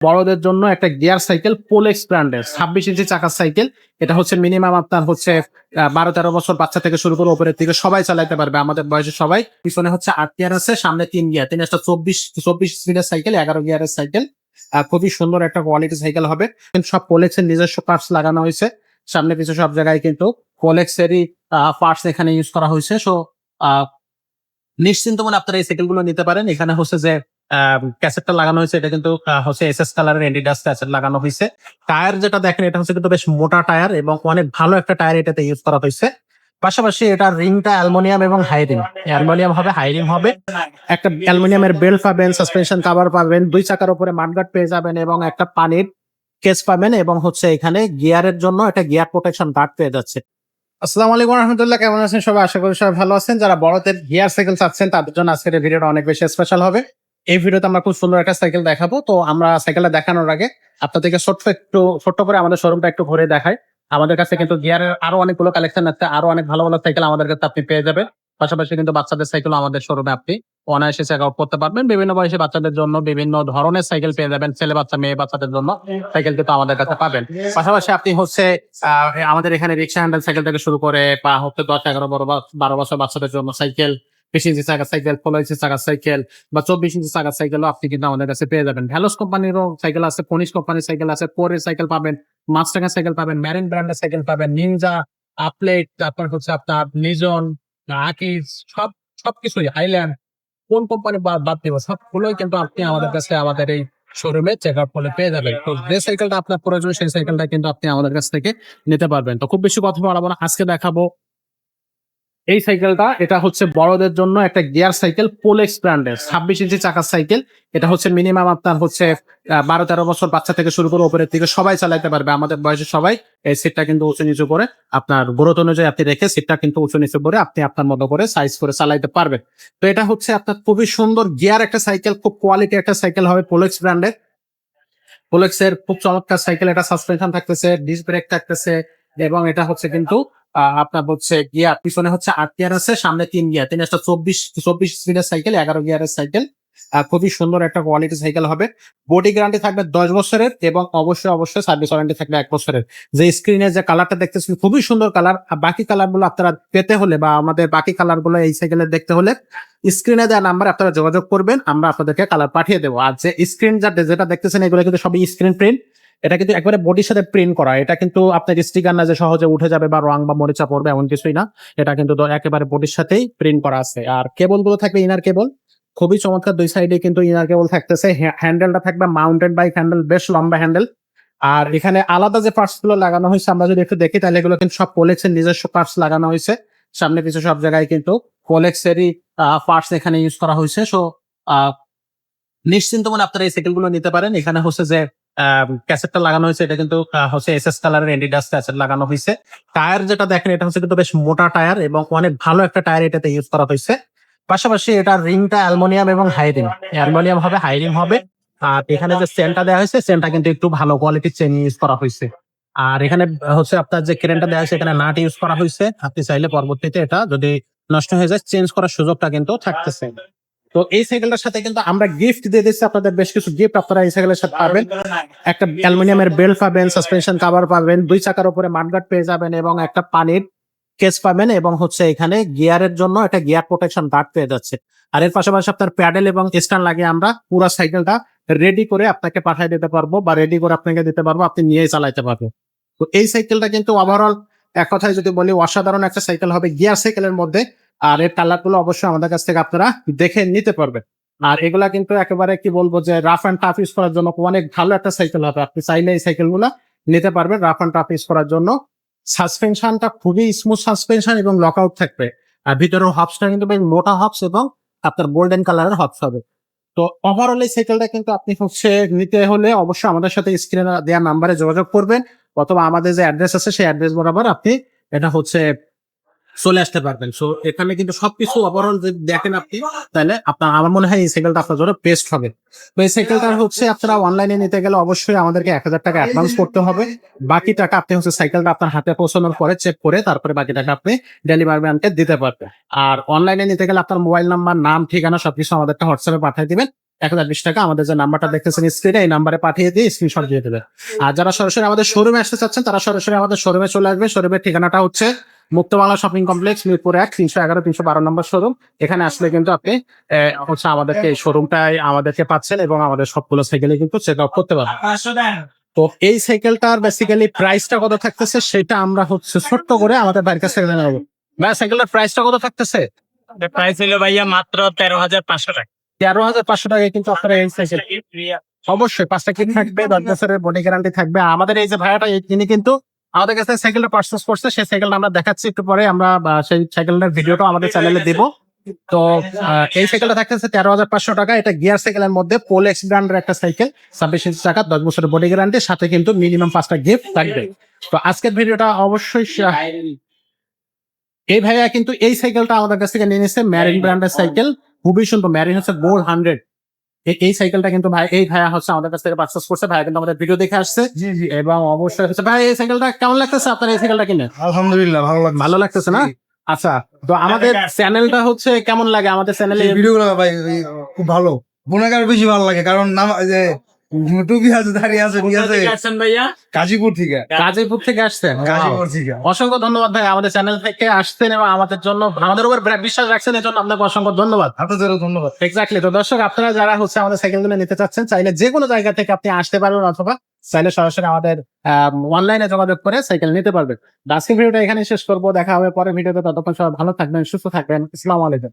বড়দের জন্য একটা গিয়ার সাইকেল পোলেক্স ব্র্যান্ডের, ছাব্বিশ ইঞ্চি চাকার সাইকেল। এটা হচ্ছে মিনিমাম আপনার হচ্ছে বারো তেরো বছর বাচ্চা থেকে শুরু করে উপরের দিকে সবাই চালাতে পারবে, আমাদের বয়সে সবাই। পিছনে হচ্ছে আট গিয়ার আছে, সামনে তিন গিয়ার। তিন একটা চব্বিশ চব্বিশ স্পিডের সাইকেল, এগারো গিয়ারের সাইকেল। খুবই সুন্দর একটা কোয়ালিটি সাইকেল হবে। সব পোলেক্সের নিজস্ব পার্টস লাগানো হয়েছে। সামনে পিছনে সব জায়গায় কিন্তু পোলেক্সেরই পার্টস এখানে ইউজ করা হয়েছে। সো নিশ্চিন্ত মনে আপনারা এই সাইকেলগুলো নিতে পারেন। এখানে হচ্ছে যে ক্যাসেটটা লাগানো হয়েছে, এটা কিন্তু হচ্ছে এস এস কালারের এন্ডিডাস ক্যাসেট লাগানো হয়েছে। টায়ার যেটা দেখেন, এটা হচ্ছে কিন্তু বেশ মোটা টায়ার এবং অনেক ভালো একটা টায়ার এটাতে ইউজ করা হয়েছে। পাশাপাশি এটা রিংটা অ্যালুমিনিয়াম এবং হাইরিং অ্যালুমিনিয়াম হবে হাইরিং হবে। একটা অ্যালুমিনিয়ামের বেল্ট পাবেন সাসপেনশন কাভার পাবেন, দুই চাকার উপরে মাঠগার্ড পেয়ে যাবেন এবং একটা পানির কেস পাবেন এবং হচ্ছে এখানে গিয়ারের জন্য একটা গিয়ার প্রোটেকশন গার্ড পেয়ে যাচ্ছে। আসসালামু আলাইকুম রহমতুল্লাহ, কেমন আছেন সবাই? আশা করি সবাই ভালো আছেন। যারা বড়দের গিয়ার সাইকেল চাচ্ছেন, তাদের জন্য আজকের ভিডিওটা অনেক বেশি স্পেশাল হবে। এই ভিডিওতে আমরা খুব সুন্দর একটা সাইকেল দেখাবো। তো আমরা সাইকেলটা দেখানোর আগে আপনাদেরকে ছোট্ট একটু, ছোট্ট করে আমাদের শোরুমটা একটু ঘুরে দেখাই। আমাদের কাছে কিন্তু গিয়ারের আরও অনেকগুলো কালেকশন আছে, আরও অনেক ভালো ভালো সাইকেল আমাদের কাছে আপনি পেয়ে যাবেন। পাশাপাশি কিন্তু বাচ্চাদের সাইকেল আমাদের শোরুমে আপনি অনায়াসে চেক আউট করতে পারবেন। বিভিন্ন বয়সে বাচ্চাদের জন্য বিভিন্ন ধরনের সাইকেল পেয়ে যাবেন, ছেলে বাচ্চা, মেয়ে বাচ্চাদের জন্য সাইকেল কিন্তু আমাদের কাছে পাবেন। পাশাপাশি আপনি হচ্ছে আমাদের এখানে রিক্সা হ্যান্ডেল সাইকেল থেকে শুরু করে বা হচ্ছে দশ, এগারো বড় বারো বছর বাচ্চাদের জন্য সাইকেল বিশ ইঞ্চি চাকার সাইকেল ষোলো ইঞ্চি চাকার সাইকেল বা চব্বিশ ইঞ্চি চাকার সাইকেলও আপনি কিন্তু আমাদের কাছে পেয়ে যাবেন। ভ্যালোস কোম্পানিরও সাইকেল আছে ফোনিস কোম্পানির সাইকেল আছে পোরের সাইকেল পাবেন মাস্টাঙ্গা সাইকেল পাবেন ম্যারিন ব্র্যান্ডের সাইকেল পাবেন নিনজা আপলেট তারপর হচ্ছে আপনার লিজন আকিজ সব সবকিছুই হাইল্যান্ড কোন কোম্পানি বাদ দিব, সবগুলোই কিন্তু আপনি আমাদের কাছে আমাদের এই শোরুমে চেক আউট করলে পেয়ে যাবেন। তো যে সাইকেলটা আপনার প্রয়োজন, সেই সাইকেলটা কিন্তু আপনি আমাদের কাছ থেকে নিতে পারবেন। তো খুব বেশি কথা বাড়াবো না, আজকে দেখাবো এই সাইকেলটা, এটা হচ্ছে বড়দের জন্য একটা গিয়ার সাইকেল পোলেক্স ব্র্যান্ডের ছাব্বিশ ইঞ্চি চাকার সাইকেল। এটা হচ্ছে মিনিমাম আপনার হচ্ছে বারো তেরো বছর বাচ্চা থেকে শুরু করে উপরের দিকে সবাই চালাইতে পারবে। আমাদের বয়সে সবাই এই সিটটা কিন্তু উঁচু নিচু করে আপনার গ্রোথ অনুযায়ী আপনি রেখে সিটটা কিন্তু উঁচু নিচু করে আপনি আপনার মতো করে সাইজ করে চালাইতে পারবেন। তো এটা হচ্ছে আপনার খুবই সুন্দর গিয়ার একটা সাইকেল, খুব কোয়ালিটি একটা সাইকেল হবে পোলেক্স ব্র্যান্ডের পোলেক্স এর খুব চমৎকার সাইকেল, এটা সাসপেনশন থাকতেছে ডিস ব্রেক থাকতেছে, এবং এটা হচ্ছে কিন্তু আপনার হচ্ছে গিয়ার, পিছনে হচ্ছে আট গিয়ার আছে, সামনে তিন গিয়ার তিন একটা চব্বিশ চব্বিশ স্পিডের সাইকেল এগারো গিয়ারের সাইকেল খুবই সুন্দর একটা কোয়ালিটি সাইকেল হবে। বডি গ্যারান্টি থাকবে দশ বছরের এবং অবশ্যই অবশ্যই সার্ভিস ওয়ারেন্টি থাকবে এক বছরের। যে স্ক্রিনে যে কালারটা দেখতেছেন, খুবই সুন্দর কালার বাকি কালারগুলো আপনারা পেতে হলে বা আমাদের বাকি কালারগুলো এই সাইকেলের দেখতে হলে স্ক্রিনে দেওয়া নাম্বার আপনারা যোগাযোগ করবেন, আমরা আপনাদেরকে কালার পাঠিয়ে দেবো। আর যে স্ক্রিন যা, যেটা দেখতেছেন, এগুলো কিন্তু সবই স্ক্রিন প্রিন্ট এটা কিন্তু একবারে বডির সাথে প্রিন্ট করা। এটা কিন্তু আপনার স্টিকার না যে সহজে উঠে যাবে বা রং বা মরিচা পড়বে এমন কিছুই না। এটা কিন্তু একেবারে বডির সাথেই প্রিন্ট করা আছে। আর কেবলগুলো থাকবে ইনার কেবল খুবই চমৎকার দুই সাইডে কিন্তু ইনার কেবল থাকতেছে। হ্যান্ডেলটা থাকবে মাউন্টেন বাইক হ্যান্ডেল বেশ লম্বা হ্যান্ডেল আর এখানে আলাদা যে পার্টসগুলো লাগানো হয়েছে, আমরা যদি একটু দেখি, তাহলে এগুলো কিন্তু সব কোলেক্সের নিজস্ব পার্টস লাগানো হয়েছে। সামনে পিছনে সব জায়গায় কিন্তু কোলেক্সেরই পার্টস এখানে ইউজ করা হয়েছে। সো নিশ্চিন্ত মনে আপনারা এই সাইকেলগুলো নিতে পারেন। এখানে হচ্ছে যে ক্যাসেটটা লাগানো হয়েছে, এটা কিন্তু হচ্ছে এস এস কালারের এন্ডিডাস ক্যাসেট লাগানো হয়েছে। টায়ার যেটা দেখেন, এটা হচ্ছে কিন্তু বেশ মোটা টায়ার এবং অনেক ভালো একটা টায়ার এটাতে ইউজ করা হয়েছে। পাশাপাশি এটা রিংটা অ্যালুমিনিয়াম এবং হাইরিং অ্যালুমিনিয়াম হবে হাইরিং হবে। আর এখানে যে চেনটা দেওয়া হয়েছে চেনটা কিন্তু একটু ভালো কোয়ালিটির চেন ইউজ করা হয়েছে। আর এখানে হচ্ছে আপনার যে ক্রেনটা দেওয়া হয়েছে, এখানে নাট ইউজ করা হয়েছে। আপনি চাইলে পরবর্তীতে এটা যদি নষ্ট হয়ে যায় চেঞ্জ করার সুযোগটা কিন্তু থাকতেছে। তো এই সাইকেলটার সাথে কিন্তু আমরা গিফট দিয়ে দিচ্ছি। আপনাদের বেশ কিছু গিফট আপনারা এই সাইকেলের সাথে পাবেন। একটা অ্যালুমিনিয়ামের বেল্ট পাবেন সাসপেনশন কভার পাবেন, দুই চাকার উপরে মাঠগার্ড পেয়ে যাবেন এবং একটা পানির কেস পাবেন এবং হচ্ছে এখানে গিয়ারের জন্য একটা গিয়ার প্রোটেকশন গার্ড পেয়ে যাচ্ছে। আর এর পাশাপাশি আপনার প্যাডেল এবং স্ট্যান্ড লাগিয়ে আমরা পুরো সাইকেলটা রেডি করে আপনাকে পাঠিয়ে দিতে পারব বা রেডি করে আপনাকে দিতে পারব, আপনি নিয়ে চালাইতে পারব তো এই সাইকেলটা কিন্তু ওভারঅল এক কথায় যদি বলি, অসাধারণ একটা সাইকেল হবে গিয়ার সাইকেলের মধ্যে। আর এর কালারগুলো অবশ্যই আমাদের কাছ থেকে আপনারা দেখে নিতে পারবেন। আর এগুলা কিন্তু একেবারে কি বলব যে রাফ অ্যান্ড টাফ ইউজ করার জন্য অনেক ভালো একটা সাইকেল হবে। আপনি চাইলে এই সাইকেলগুলা নিতে পারবেন। রাফ অ্যান্ড টাফ ইউজ করার জন্য সাসপেনশনটা খুবই স্মুথ সাসপেনশন এবং লক আউট থাকবে। আর ভিতরের হবসটা কিন্তু বেশ মোটা হবস এবং আপনার গোল্ডেন কালারের হবস হবে। তো ওভারঅল এই সাইকেলটা কিন্তু আপনি হচ্ছে নিতে হলে অবশ্যই আমাদের সাথে স্ক্রিনে দেওয়া নাম্বারে যোগাযোগ করবেন অথবা আমাদের যে অ্যাড্রেস আছে সেই অ্যাড্রেস বরাবর আপনি এটা হচ্ছে চলে আসতে পারবেন। সো এখানে কিন্তু সবকিছু ওভারঅল যদি দেখেন আপনি, তাহলে আপনার, আমার মনে হয় এই সাইকেলটা আপনার জন্য বেস্ট হবে। তো এই সাইকেলটা হচ্ছে আপনারা অনলাইনে নিতে গেলে অবশ্যই আমাদেরকে এক হাজার টাকা অ্যাডভান্স করতে হবে। বাকি টাকা আপনি হচ্ছে সাইকেলটা আপনার হাতে পৌঁছানোর পরে চেক করে তারপরে বাকি টাকা আপনি ডেলিভারি ম্যানকে দিতে পারবেন। আর অনলাইনে নিতে গেলে আপনার মোবাইল নাম্বার নাম, ঠিকানা সবকিছু আমাদেরকে হোয়াটসঅ্যাপে পাঠিয়ে দিবেন। এক হাজার বিশ টাকা আমাদের যে নাম্বারটা দেখতেছেন স্ক্রিনে এই নাম্বারে পাঠিয়ে দিয়ে স্ক্রিনশট দিয়ে দেবে আর যারা সরাসরি আমাদের শোরুমে আসতে চাচ্ছেন, তারা সরাসরি আমাদের শোরুমে চলে আসবে শোরুমের ঠিকানাটা হচ্ছে মুক্তবাংলা শপিং কমপ্লেক্স মিরপুর এক তিনশো এগারো তিনশো বারো নম্বর শোরুম এখানে আসলে কিন্তু আপনি হচ্ছে আমাদেরকে এই শোরুমটাই আমাদেরকে পাচ্ছেন এবং আমাদের সবগুলো সাইকেলে কিন্তু চেক আউট করতে পারবেন। তো এই সাইকেলটার বেসিক্যালি প্রাইসটা কত থাকতেছে সেটা আমরা হচ্ছে ছোট্ট করে আমাদের বাড়ির কাছ জেনে নেব। ভাই সাইকেলটার প্রাইসটা কত থাকতেছে? প্রাইস হলো ভাইয়া মাত্র তেরো হাজার পাঁচশো টাকা। তেরো হাজার পাঁচশো টাকায় কিন্তু আপনারা এই সাইকেল অবশ্যই পাঁচটা কিট থাকবে দশ বছরের বডি গ্যারান্টি থাকবে। আমাদের এই যে এই- তিনি কিন্তু আমাদের কাছে সাইকেলটা পার্চেস করছে, সেই সাইকেলটা আমরা দেখাচ্ছি একটু পরে, আমরা সেই সাইকেলটার ভিডিওটা আমাদের চ্যানেলে দেবো। তো এই সাইকেলটা থাকতেছে তেরো হাজার পাঁচশো টাকা। এটা গিয়ার সাইকেলের মধ্যে পোল এক্স ব্র্যান্ডের একটা সাইকেল ছাব্বিশ ইঞ্চি টাকা দশ বছরের বডি গ্যারান্টি সাথে কিন্তু মিনিমাম পাঁচটা গিফট থাকবে। তো আজকের ভিডিওটা অবশ্যই এই ভাইয়া কিন্তু এই সাইকেলটা আমাদের কাছ থেকে নিয়ে নিচ্ছে ম্যারিন ব্র্যান্ডের সাইকেল খুবই সুন্দর ম্যারিন হচ্ছে গোল্ড হান্ড্রেড এই সাইকেলটা কিন্তু ভাই এই ভাইয়া হচ্ছে আমাদের কাছ থেকে পার্সেস করছে। ভাইয়া কিন্তু আমাদের ভিডিও দেখে আসছে। এবং অবশ্যই হচ্ছে ভাই এই সাইকেলটা কেমন লাগতেছে? আপনার এই সাইকেলটা কিনে? আলহামদুলিল্লাহ ভালো লাগছে। ভালো লাগতেছে না? আচ্ছা তো আমাদের চ্যানেলটা হচ্ছে কেমন লাগে? আমাদের চ্যানেলে ভিডিওগুলো ভাই খুব ভালো। বোনাগার বেশি ভালো লাগে কারণ নাম গাজীপুর থেকে গাজীপুর থেকে? আসছেন। গাজীপুর থেকে। অসংখ্য ধন্যবাদ ভাই আমাদের চ্যানেল থেকে আসছেন এবং আমাদের জন্য আমাদের উপর বিশ্বাস রাখছেন এর জন্য আপনাকে অসংখ্য ধন্যবাদ। আপনাদেরও ধন্যবাদ। এক্স্যাক্টলি তো দর্শক আপনারা যারা হচ্ছে আমাদের সাইকেলগুলো নিতে চাচ্ছেন চাইলে যে কোনো জায়গা থেকে আপনি আসতে পারবেন অথবা চাইলে সরাসরি আমাদের অনলাইনে যোগাযোগ করে সাইকেল নিতে পারবেন। আজকের ভিডিওটা এখানে শেষ করব। দেখা হবে পরে ভিডিওতে। ততক্ষণ সবাই ভালো থাকবেন সুস্থ থাকবেন। ইসলাম আলাইকুম।